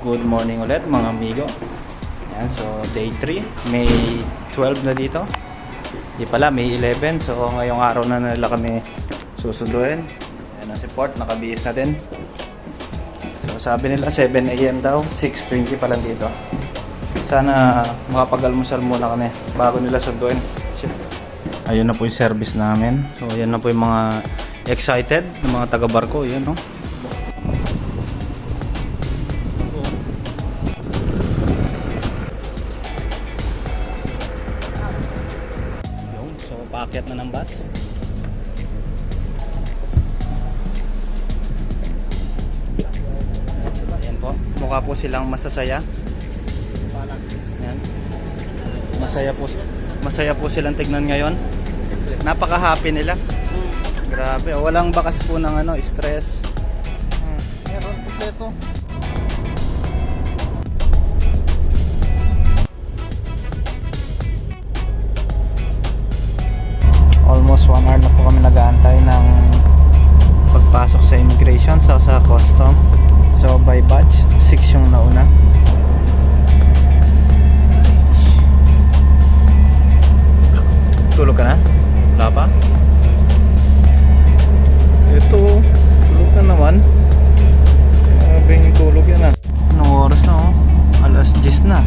Good morning ulit mga amigo. Yan, so day 3, May 12 na dito. Di pala, May 11. So ngayong araw na nila kami susunduin. Yan ang support, nakabihis na din. So sabi nila 7 a.m. daw, 6.20 pa lang dito. Sana makapag-almusal muna kami bago nila sunduin. Ayun na po yung service namin. So yan na po yung mga excited, yung mga taga-barko. Yun, no? Paakyat na ng bus. Ayan po. Mukha po silang masasaya. Ayan. Masaya po masaya po silang tignan ngayon. Napaka-happy nila. Grabe, walang bakas po ng ano, stress. 6 yung nauna. Tulog ka na? Wala pa? Ito, tulog na naman. Grabe yung tulog yan ah. Anong oras na oh? Alas 10 na.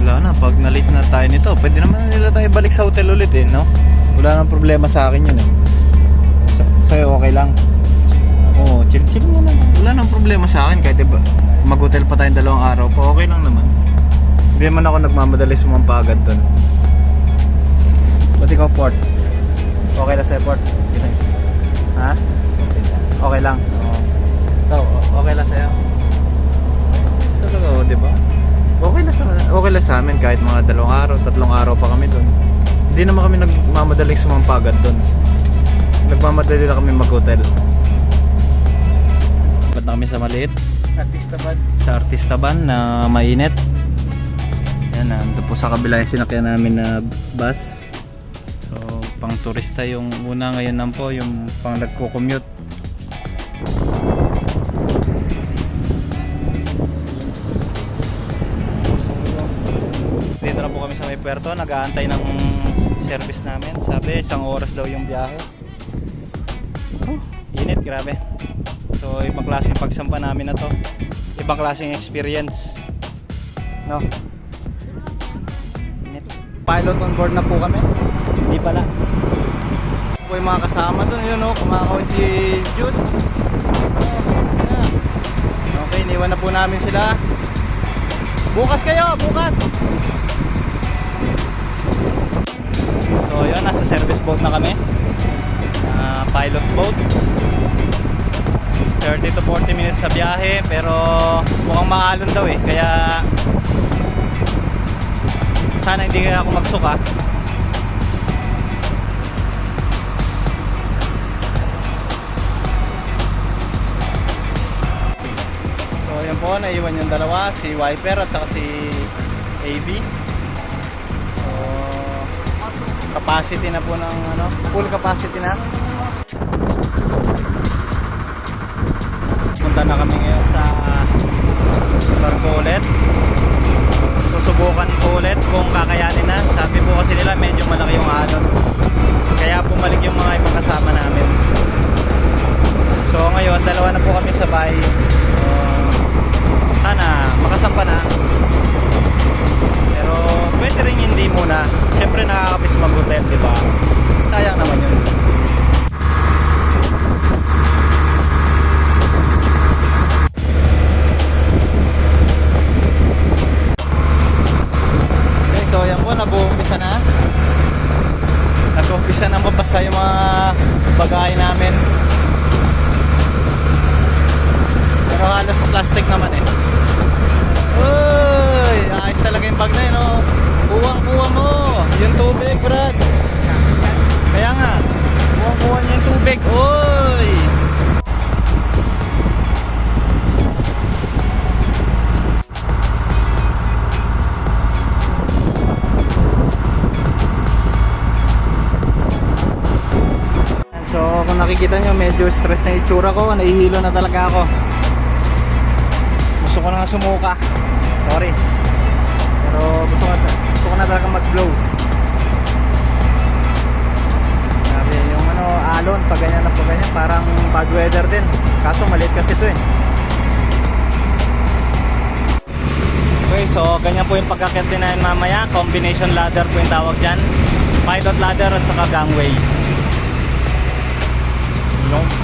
Wala na, pag na-late na tayo nito, pwede naman nila tayo balik sa hotel ulit eh, no? Wala nang problema sa akin yun eh. Sa sa'yo okay lang? Oo, chill chill muna. Wala nang problema sa akin kahit diba, mag-hotel pa tayong dalawang araw pa, okay lang naman. Hindi naman ako nagmamadali sumampa agad dun. Ba't ikaw, Port? Okay lang sa'yo, Port? Ha? Okay lang? Oo. Ikaw, o- okay lang sa'yo? Gusto talaga, oh, di ba? Okay lang sa okay lang sa amin kahit mga dalawang araw, tatlong araw pa kami doon. Hindi naman kami nagmamadaling sumampagad doon. Nagmamadali lang kami mag-hotel. Kami sa maliit? Artista ba? Sa Artista Ban na mainit. Yan, nandun po sa kabila yung sinakyan namin na bus. So, pang turista yung una ngayon lang po, yung pang nagko-commute. Dito na po kami sa may puerto, nag-aantay ng service namin. Sabi, isang oras daw yung biyahe. Oh, init, grabe. So, ibang klaseng pagsampa namin na to. Ibang klaseng experience. No? Pilot on board na po kami. Hindi pala. Po yung mga kasama doon, yun no, kumakawin si Jude. Okay, iniwan na po namin sila. Bukas kayo, bukas! So yun, nasa service boat na kami. Ah, pilot boat. 30 to 40 minutes sa biyahe pero mukhang maalon daw eh. Kaya sana hindi kaya ako magsuka. So yun po, naiwan yung dalawa, si Wiper at saka si AB. So capacity na po ng ano, full capacity na. Punta na kami ngayon sa barko ulit. Susubukan ko ulit kung kakayanin na. Sabi po kasi nila medyo malaki yung alon. Kaya bumalik yung mga ibang kasama namin. So ngayon, dalawa na po kami sabay. So, sana makasampa na. Pero pwede rin hindi muna. Siyempre nakakapis mag-hotel, di ba? Sayang naman yun. Okay, so yan po, nag-uumpisa na. Nag-uumpisa na mabasa yung mga bagahe namin. Pero halos plastic naman eh. Uy, ayos talaga yung bag na yun, oh. Kuwang-kuwa mo. Yung tubig, Brad. Kaya nga, kuwang-kuwa niya yung tubig. Uy! Nakikita nyo medyo stress na itsura ko Nahihilo na talaga ako Gusto ko na nga sumuka. Sorry. Pero gusto ko, gusto ko na talaga mag-blow. Sabi, yung ano, alon, pag ganyan na pag ganyan, parang bad weather din. Kaso maliit kasi ito eh. Okay, so ganyan po yung natin mamaya. Combination ladder po yung tawag dyan. Pilot ladder at saka gangway. Yung